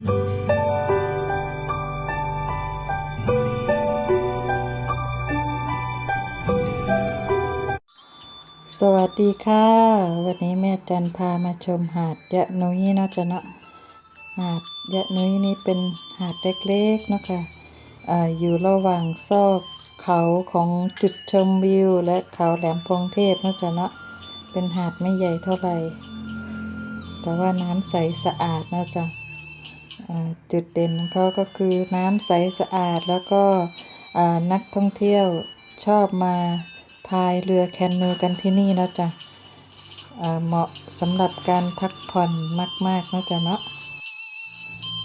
สวัสดีค่ะ วันนี้แม่จันพามาชมหาดยะนุ้ยเนาะจ๊ะเนาะหาดยะนุ้ยนี่เป็นหาดเล็กๆเนาะค่ะออยู่ระหว่างซอกเขาของจุดชมวิว และเขาแหลมพรหมเทพเนาะจ๊ะเนาะเป็นหาดไม่ใหญ่เท่าไหร่ แต่ว่าน้ำใสสะอาดนาะจ๊ะ จุดเด่นของเขาก็คือน้ำใสสะอาดแล้วก็นักท่องเที่ยวชอบมาพายเรือแคนูกันที่นี่นะจ๊ะเหมาะสำหรับการพักผ่อนมากๆนะจ๊ะเนาะ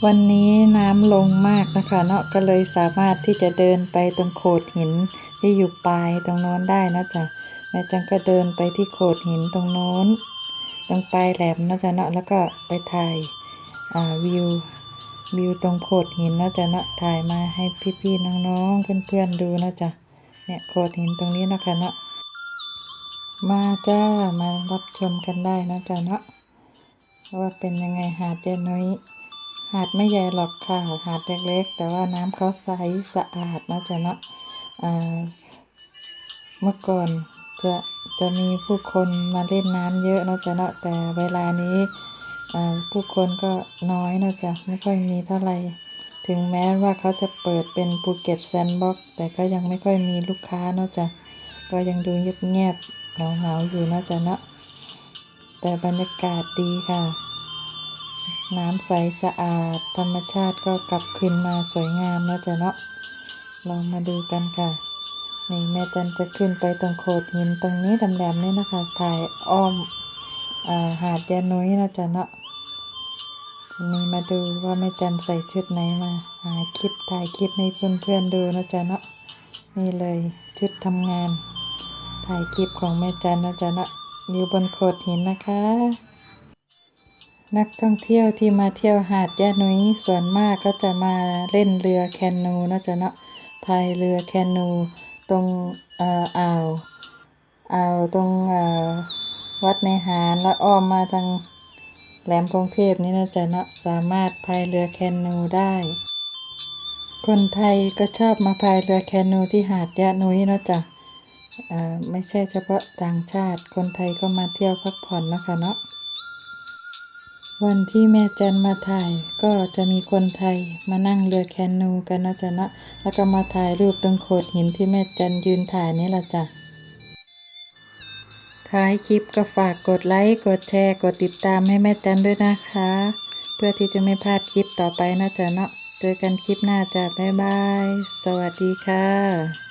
วันนี้น้ำลงมากนะคะเนาะก็เลยสามารถที่จะเดินไปตรงโขดหินที่อยู่ปลายตรงโน้นได้นะจ๊ะแม่จังก็เดินไปที่โขดหินตรงโน้น ตรงปลายแหลมนะจ๊ะเนาะแล้วก็ไปถ่าย วิววิวตรงโขดหินนะจ๊ะเนาะถ่ายมาให้พี่ๆน้องๆเพื่อนๆดูนะจ๊ะเนี่ยโขดหินตรงนี้นะคะเนาะมาจ้ามารับชมกันได้นะจ๊ะเนาะว่าเป็นยังไงหาดเจน้อยหาดไม่ใหญ่หรอกค่ะหาดเล็กๆ แต่ว่าน้ำเขาใสสะอาดนะจ๊ะเนาะเมื่อก่อนจะจะมีผู้คนมาเล่นน้ำเยอะนะจ๊ะเนาะแต่เวลานี้ ผู้คนก็น้อยนะจ๊ะไม่ค่อยมีเท่าไหร่ ถึงแม้ว่าเขาจะเปิดเป็นภูเก็ตแซนด์บ็อกซ์แต่ก็ยังไม่ค่อยมีลูกค้านาะจ๊ะก็ยังดูเงียบๆเหงาๆอยู่นะจ๊ะเนาะแต่บรรยากาศดีค่ะ น้ำใสสะอาด ธรรมชาติก็กลับคืนมาสวยงามนะจ๊ะเนาะลองมาดูกันค่ะนี่แม่จันจะขึ้นไปตรงโขดหินตรงนี้ดำๆนี่นะคะ ถ่ายอ้อม หาดยานุ้ยนะจ๊ะเนาะวันนี้มาดูว่าแม่จันใส่ชุดไหนมา หาคลิปถ่ายคลิปให้เพื่อนๆดูนะจ๊ะเนาะนี่เลยชุดทำงาน ถ่ายคลิปของแม่จันนะจ๊ะเนาะอยู่บนโขดหินนะคะ นักท่องเที่ยวที่มาเที่ยวหาดยานุ้ยส่วนมากก็จะมาเล่นเรือแคนูนะจ๊ะเนาะพายเรือแคนูตรงเอ่ออ่าวอ่าวตรงเอ่อ วัดในหารแล้วอ้อมมาทางแหลมพรหมเทพนี่นะจ๊ะเนาะสามารถพายเรือแคนูได้ คนไทยก็ชอบมาพายเรือแคนูที่หาดยะนุ้ยนะจ๊ะอ่อไม่ใช่เฉพาะต่างชาติ คนไทยก็มาเที่ยวพักผ่อนนะคะเนาะวันที่แม่จันมาถ่ายก็จะมีคนไทยมานั่งเรือแคนูกันนะจ๊ะนะแล้วก็มาถ่ายรูปตรงโขดหินที่แม่จันยืนถ่ายนี่แหละจ้ะ ท้ายคลิปก็ฝากกดไลค์ กดแชร์ กดติดตามให้แม่จันด้วยนะคะ เพื่อที่จะไม่พลาดคลิปต่อไปนะจ๊ะเนาะ เจอกันคลิปหน้าจ้ะบ๊ายบาย สวัสดีค่ะ